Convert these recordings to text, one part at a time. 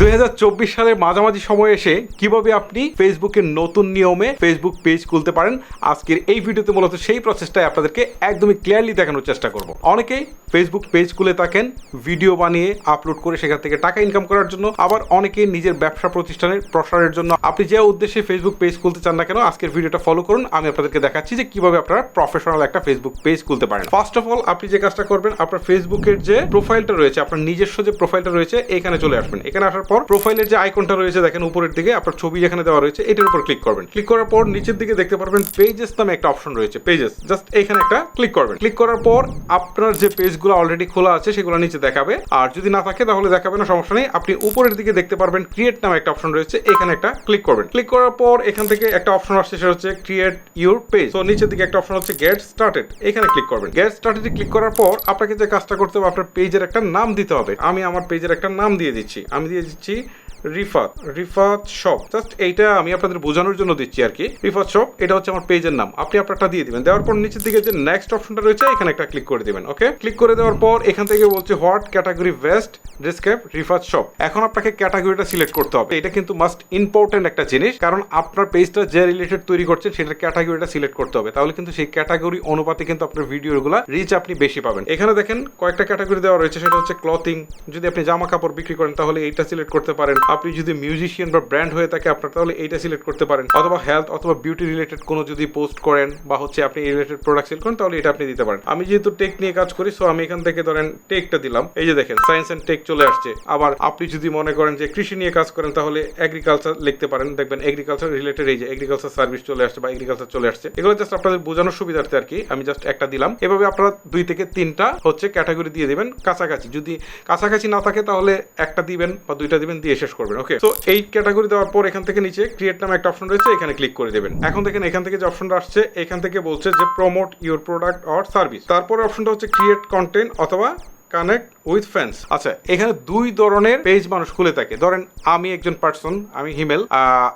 দুই হাজার চব্বিশ সালের মাঝামাঝি সময়ে এসে কীভাবে আপনি ফেসবুকের নতুন নিয়মে ফেসবুক পেজ খুলতে পারেন, আজকের এই ভিডিওতে মূলত সেই প্রসেসটাই আপনাদেরকে একদমই ক্লিয়ারলি দেখানোর চেষ্টা করব। অনেকেই ফেসবুক পেজ খুলে থাকেন ভিডিও বানিয়ে আপলোড করে সেখান থেকে টাকা ইনকাম করার জন্য, আবার অনেকে নিজের ব্যবসা প্রতিষ্ঠানের প্রসারের জন্য। আপনি যে উদ্দেশ্যে ফেসবুক পেজ খুলতে চান না কেন, আজকের ভিডিওটা ফলো করুন, আমি আপনাদেরকে দেখাচ্ছি যে কীভাবে আপনারা প্রফেশনাল একটা ফেসবুক পেজ খুলতে পারেন। ফার্স্ট অফ অল আপনি যে কাজটা করবেন, আপনার ফেসবুকের যে প্রোফাইলটা রয়েছে, আপনার নিজস্ব যে প্রোফাইলটা রয়েছে, এখানে চলে আসবেন। এখানে আসার পর প্রোফাইলের যে আইকনটা রয়েছে, দেখেন উপরের দিকে, আপনার ছবি যেখানে দেওয়া রয়েছে, এটার উপর ক্লিক করবেন। ক্লিক করার পর নিচের দিকে দেখতে পারবেন পেজেস নামে একটা অপশন রয়েছে পেজেস জাস্ট এখানে একটা ক্লিক করবেন। ক্লিক করার পর আপনার যে পেজগুলো অলরেডি খোলা আছে, সেগুলো নিচে দেখাবে। আর যদি না থাকে, তাহলে দেখাবে না, সমস্যা নেই। আপনি উপরের দিকে দেখতে পারবেন ক্রিয়েট নামে একটা অপশন রয়েছে, এখানে একটা ক্লিক করবেন। ক্লিক করার পর এখান থেকে একটা অপশন আসছে, সেটা হচ্ছে ক্রিয়েট ইউর পেজ তো নিচের দিকে একটা অপশন হচ্ছে গেট স্টার্টেড এখানে ক্লিক করবেন। গেট স্টার্টেড ক্লিক করার পর আপনাকে যে কাজটা করতে হবে, আপনার পেজের একটা নাম দিতে হবে। আমি আমার পেজের একটা নাম দিয়ে দিচ্ছি। আমি দিয়ে দিচ্ছি রিফাত রিফাত শপ। জাস্ট এইটা আমি আপনাদের বোঝানোর জন্য দিচ্ছি আর কি। রিফাত শপ, এটা হচ্ছে আমার পেজের নাম। আপনি আপনারটা দিয়ে দিবেন। দেওয়ার পর নিচের দিকে যে নেক্সট অপশনটা রয়েছে, এখানে একটা ক্লিক করে দিবেন ওকে ক্লিক করে দেওয়ার পর এখান থেকে বলছে what category best describe Rifat shop এখন আপনাকে ক্যাটাগরিটা সিলেক্ট করতে হবে। এটা কিন্তু মাস্ট ইম্পর্টেন্ট একটা জিনিস, কারণ আপনার পেজটা যে রিলেটেড তৈরি করছেন সেটার ক্যাটাগরিটা সিলেক্ট করতে হবে। তাহলে কিন্তু সেই ক্যাটাগরি অনুপাতে কিন্তু আপনার ভিডিওগুলো রিচ আপনি বেশি পাবেন। এখানে দেখেন কয়েকটা ক্যাটাগরি দেওয়া রয়েছে, সেটা হচ্ছে ক্লথিং যদি আপনি জামা কাপড় বিক্রি করেন, তাহলে এইটা সিলেক্ট করতে পারেন। আপনি যদি মিউজিশিয়ান বা ব্র্যান্ড হয়ে থাকে আপনার, তাহলে এইটা সিলেক্ট করতে পারেন। অথবা হেলথ অথবা বিউটি রিলেটেড কোনো যদি পোস্ট করেন, বা হচ্ছে আপনি রিলেটেড প্রোডাক্ট সেল করেন, তাহলে এটা আপনি দিতে পারেন। আমি যেহেতু টেক নিয়ে কাজ করি সো আমি এখান থেকে ধরেন টেকটা দিলাম। এই যে দেখেন সায়েন্স এন্ড টেক চলে আসছে। আবার আপনি যদি মনে করেন যে কৃষি নিয়ে কাজ করেন, তাহলে এগ্রিকালচার লিখতে পারেন। দেখবেন এগ্রিকালচার রিলেটেড এই যে এগ্রিকালচার সার্ভিস চলে আসছে বা এগ্রিকালচার চলে আসছে। এগুলো জাস্ট আপনাদের বোঝানোর সুবিধার্থে আর কি আমি জাস্ট একটা দিলাম। এভাবে আপনারা দুই থেকে তিনটা হচ্ছে ক্যাটাগরি দিয়ে দেবেন কাছাকাছি। যদি কাছাকাছি না থাকে, তাহলে একটা দিবেন বা দুইটা দিবেন, দিয়ে শেষ করবেন। ওকে তো এই ক্যাটাগরি দেওয়ার পর এখান থেকে নিচে ক্রিয়েট নামে একটা অপশন রয়েছে, এখানে ক্লিক করে দেবেন। এখন দেখেন এখান থেকে যে অপশনটা আসছে, এখান থেকে বলছে যে promote your product or service তারপরে অপশনটা হচ্ছে ক্রিয়েট কন্টেন্ট অথবা কানেক্ট উইথ ফ্যান্স আচ্ছা এখানে দুই ধরনের পেজ মানুষ খুলে থাকে। ধরেন, আমি একজন পার্সন আমি হিমেল।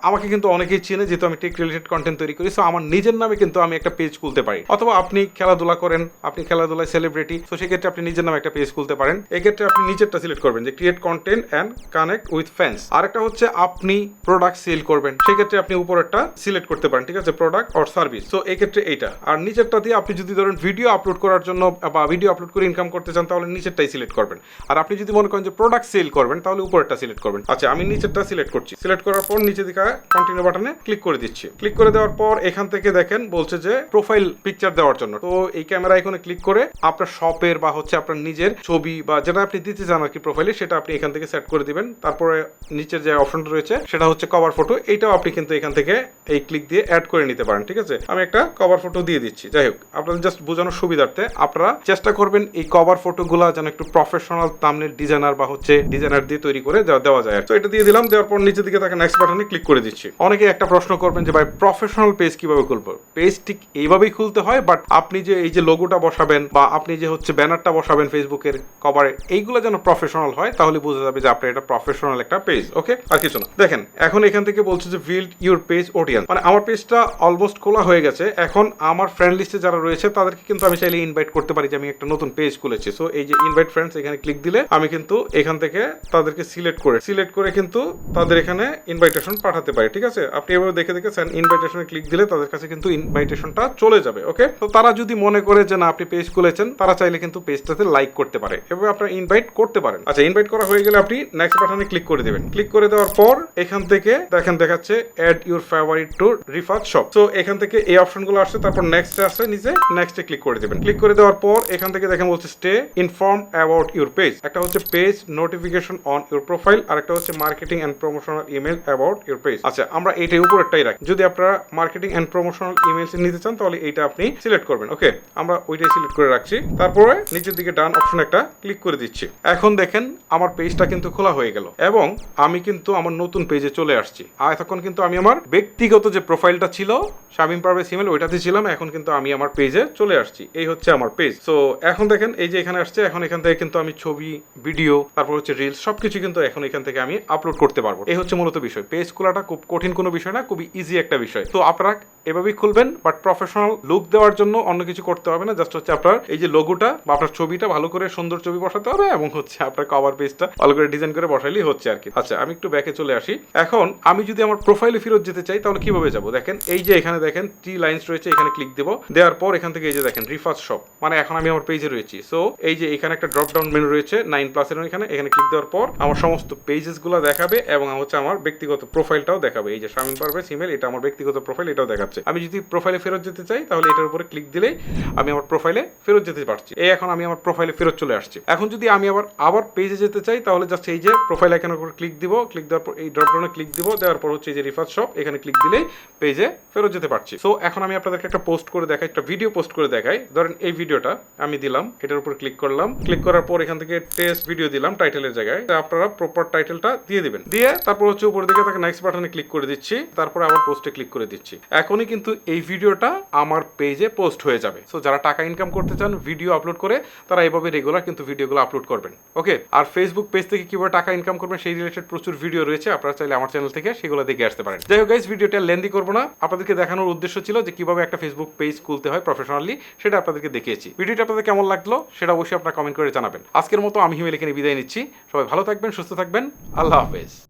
আমাকে কিন্তু অনেকেই চিনে, যেহেতু আমি টেক রিলেটেড কন্টেন্ট তৈরি করি সো আমার নিজের নামে কিন্তু আমি একটা পেজ খুলতে পারি। অথবা আপনি খেলাধুলা করেন, আপনি খেলাধুলায় সেলিব্রিটি তো সেক্ষেত্রে আপনি নিজের নামে একটা পেজ খুলতে পারেন। এক্ষেত্রে আপনি নিজেরটা সিলেক্ট করবেন যে create content and connect with fans আরেকটা হচ্ছে আপনি প্রোডাক্ট সেল করবেন। সেক্ষেত্রে আপনি উপরেরটা সিলেক্ট করতে পারেন, ঠিক আছে? প্রোডাক্ট অর সার্ভিস তো এক্ষেত্রে এইটা। আর নিচেরটা দিয়ে আপনি যদি ধরেন ভিডিও আপলোড করার জন্য বা ভিডিও আপলোড করে ইনকাম করতে চান, তাহলে নিচেরটাই সিলেক্ট করবেন। আর আপনি যদি মনে করেন যে প্রোডাক্ট সেল করবেন, তাহলে উপরেরটা সিলেক্ট করবেন। আচ্ছা আমি নিচেরটা সিলেক্ট করছি। সিলেক্ট করার পর নিচে দিকে কন্টিনিউ বাটনে ক্লিক করে দিচ্ছি। ক্লিক করে দেওয়ার পর এখান থেকে দেখেন বলছে যে প্রোফাইল পিকচার দেওয়ার জন্য। তো এই ক্যামেরা এখানে ক্লিক করে আপনার শপের বা হচ্ছে আপনার নিজের ছবি বা যেটা আপনি দিতে চান আর কি প্রোফাইলে সেটা আপনি এখান থেকে সেট করে দিবেন। তারপরে নিচের যে অপশনটা রয়েছে, সেটা হচ্ছে কভার ফটো এইটাও আপনি কিন্তু এখান থেকে এই ক্লিক দিয়ে অ্যাড করে নিতে পারেন, ঠিক আছে? আমি একটা কভার ফটো দিয়ে দিচ্ছি। যাই হোক, আপনাদের জাস্ট বোঝানোর সুবিধার্থে আপনারা চেষ্টা করবেন এই কভার ফটোগুলো যেন একটু প্রফেশনাল তামনের ডিজাইনার বা হচ্ছে ডিজাইনার দিয়ে তৈরি করে দেওয়া- যায় তো এটা দিয়ে দিলাম, দেওয়ার পর নিচের দিকে তাকে নেক্সট বাটনে ক্লিক করে দিচ্ছি। অনেকে একটা প্রশ্ন করবেন যে, ভাই প্রফেশনাল পেজ কীভাবে খুলবো? পেজ ঠিক এইভাবেই খুলতে হয় বাট আপনি যে এই যে লোগোটা বসাবেন বা আপনি যে হচ্ছে ব্যানারটা বসাবেন ফেসবুকের কভারে এইগুলো যেন প্রফেশনাল হয়, তাহলে বোঝা যাবে যে আপনার এটা প্রফেশনাল একটা পেজ ওকে আর কিছু না। দেখেন, এখন এখান থেকে বলছে যে বিল্ড ইউর পেজ অডিয়েন্স মানে আমার পেজটা অলমোস্ট খোলা হয়ে গেছে। এখন আমার ফ্রেন্ড লিস্টে যারা রয়েছে, তাদেরকে কিন্তু আমি চাইলে ইনভাইট করতে পারি যে, আমি একটা নতুন পেজ খুলেছি। সো এই যে ইনভাইট ফ্রেন্ডস এখানে ক্লিক দিলে আমি কিন্তু এখান থেকে তাদেরকে সিলেক্ট করে সিলেক্ট করে কিন্তু তাদের এখানে ইনভাইটেশন পাঠাতে পারি, ঠিক আছে? আপনি এভাবে দেখে দেখে সেন্ড ইনভাইটেশনে ক্লিক দিলে তাদের কাছে কিন্তু ইনভাইটেশনটা চলে যাবে ওকে তো তারা যদি মনে করে যে না, আপনি পেজ খুলেছেন, তারা চাইলে কিন্তু পেজটাতে লাইক করতে পারে। এভাবে আপনার ইনভাইট করতে পারেন। আচ্ছা ইনভাইট করা হয়ে গেলে আপনি নেক্সট বাটনে ক্লিক করে দেবেন। ক্লিক করে দেওয়ার পর এখান থেকে দেখেন দেখাচ্ছে add your favourite to Rifat shop তো এখান থেকে এই অপশনগুলো আসছে, তারপর নেক্সট আসছে নিচে নেক্সটে ক্লিক করে দেবেন। ক্লিক করে দেওয়ার পর এখান থেকে দেখেন বলছে stay inform about your page একটা হচ্ছে page notification on your profile আর একটা হচ্ছে marketing and promotional email about your page আচ্ছা আমরা এইটাই উপরেরটাই রাখি। যদি আপনারা মার্কেটিং এন্ড প্রমোশনাল ইমেলস নিতে চান, তাহলে এইটা আপনি সিলেক্ট করবেন। ওকে, আমরা ওইটাই সিলেক্ট করে রাখছি। তারপরে নিচের দিকে ডান অপশন একটা ক্লিক করে দিচ্ছি। এখন দেখেন, আমার পেজটা কিন্তু খোলা হয়ে গেল। এবং আমি কিন্তু আমার নতুন পেজে চলে আসছি। আর এতক্ষণ কিন্তু আমি আমার ব্যক্তিগত যে প্রোফাইলটা ছিল শামিম পারভেজ ইমেল ওইটাতে ছিলাম। এখন কিন্তু আমি আমার পেজে চলে আসছি। এই হচ্ছে আমার পেজ তো এখন দেখেন, এই যে এখানে আসছে, এখন এখান থেকে কিন্তু আমি ছবি ভিডিও তারপর হচ্ছে রিলস সবকিছু কিন্তু এখন এখান থেকে আমি আপলোড করতে পারব। এই হচ্ছে মূলত বিষয়। পেজ খোলাটা খুব কঠিন কোনো বিষয় না, খুবই ইজি একটা বিষয়। তো আপনারা এভাবেই খুলবেন বাট প্রফেশনাল লুক দেওয়ার জন্য অন্য কিছু করতে হবে না জাস্ট হচ্ছে আপনার এই যে লোগোটা বা আপনার ছবিটা ভালো করে সুন্দর ছবি বসাতে হবে এবং হচ্ছে আপনার কভার পেজটা ভালো করে ডিজাইন করে বসাইলেই হচ্ছে আর কি। আচ্ছা আমি একটু ব্যাকে চলে আসি। এখন আমি যদি আমার প্রোফাইলে ফেরত যেতে চাই, তাহলে কীভাবে যাব? দেখেন, এই যে এখানে দেখেন টি লাইন্স রয়েছে, এখানে ক্লিক দেবো। দেওয়ার পর এখান থেকে এই যে দেখেন রিফার্স শপ মানে এখন আমি আমার পেজে রয়েছি। সো এই যে এখানে একটা ড্রপ ডাউন মেনু রয়েছে নাইন প্লাসের এখানে এখানে ক্লিক দেওয়ার পর আমার সমস্ত পেজেসগুলো দেখাবে এবং হচ্ছে আমার ব্যক্তিগত প্রোফাইলটাও দেখাবে। এই যে শামিম পারভেজ ইমেল এটা আমার ব্যক্তিগত প্রোফাইল এটাও দেখাচ্ছে। আমি যদি প্রোফাইলে ফেরত যেতে চাই, তাহলে এটার উপরে ক্লিক দিলেই আমি আমার প্রোফাইলে ফেরত যেতে পারছি। এই এখন আমি আমার প্রোফাইলে ফেরত চলে আসছি। এখন যদি আমি আবার আবার পেজে যেতে চাই, তাহলে জাস্ট এই যে প্রোফাইল আইকনের উপর ক্লিক দিব ক্লিক দেওয়ার পর, এই ড্রপডাউনে ক্লিক দিব, দেওয়ার পর হচ্ছে এই যে রিফার্স শপ এখানে ক্লিক দিলেই পেজে ফেরত যেতে পারছি। সো এখন আমি আপনাদেরকে একটা পোস্ট করে দেখাই, একটা ভিডিও পোস্ট করে দেখাই। ধরেন এই ভিডিওটা আমি দিলাম, এটার উপর ক্লিক করলাম। ক্লিক করার পর এখান থেকে টেস্ট ভিডিও দিলাম টাইটেলের জায়গায়। আপনারা প্রপার টাইটেলটা দিয়ে দিবেন। দিয়ে তারপর হচ্ছে উপর দিকে তাকে নেক্সট বাটনে ক্লিক করে দিচ্ছি। তারপর আবার পোস্টে ক্লিক করে দিচ্ছি। এখনই কিন্তু এই ভিডিওটা আমার পেজে পোস্ট হয়ে যাবে। সো যারা টাকা ইনকাম করতে চান ভিডিও আপলোড করে তারা এইভাবে রেগুলার কিন্তু ভিডিওগুলো আপলোড করবেন। ওকে আর ফেসবুক পেজ থেকে কীভাবে টাকা ইনকাম করবেন সেই রিলেটেড প্রচুর ভিডিও রয়েছে। আপনারা চাইলে আমার চ্যানেল থেকে সেগুলো দেখে আসতে পারেন। যাই হোক গাইজ ভিডিওটা লেন্দি করব না। আপনাদেরকে দেখানোর উদ্দেশ্য ছিল যে কীভাবে একটা ফেসবুক পেজ খুলতে হয় প্রফেশনালি সেটা আপনাদেরকে দেখিয়েছি। ভিডিওটা আপনাদের কেমন লাগল, সেটা অবশ্যই আপনারা কমেন্ট করে জানাবেন। আজকের মতো আমি হিমেল এখানে বিদায় নিচ্ছি। সবাই ভালো থাকবেন, সুস্থ থাকবেন। আল্লাহ হাফেজ।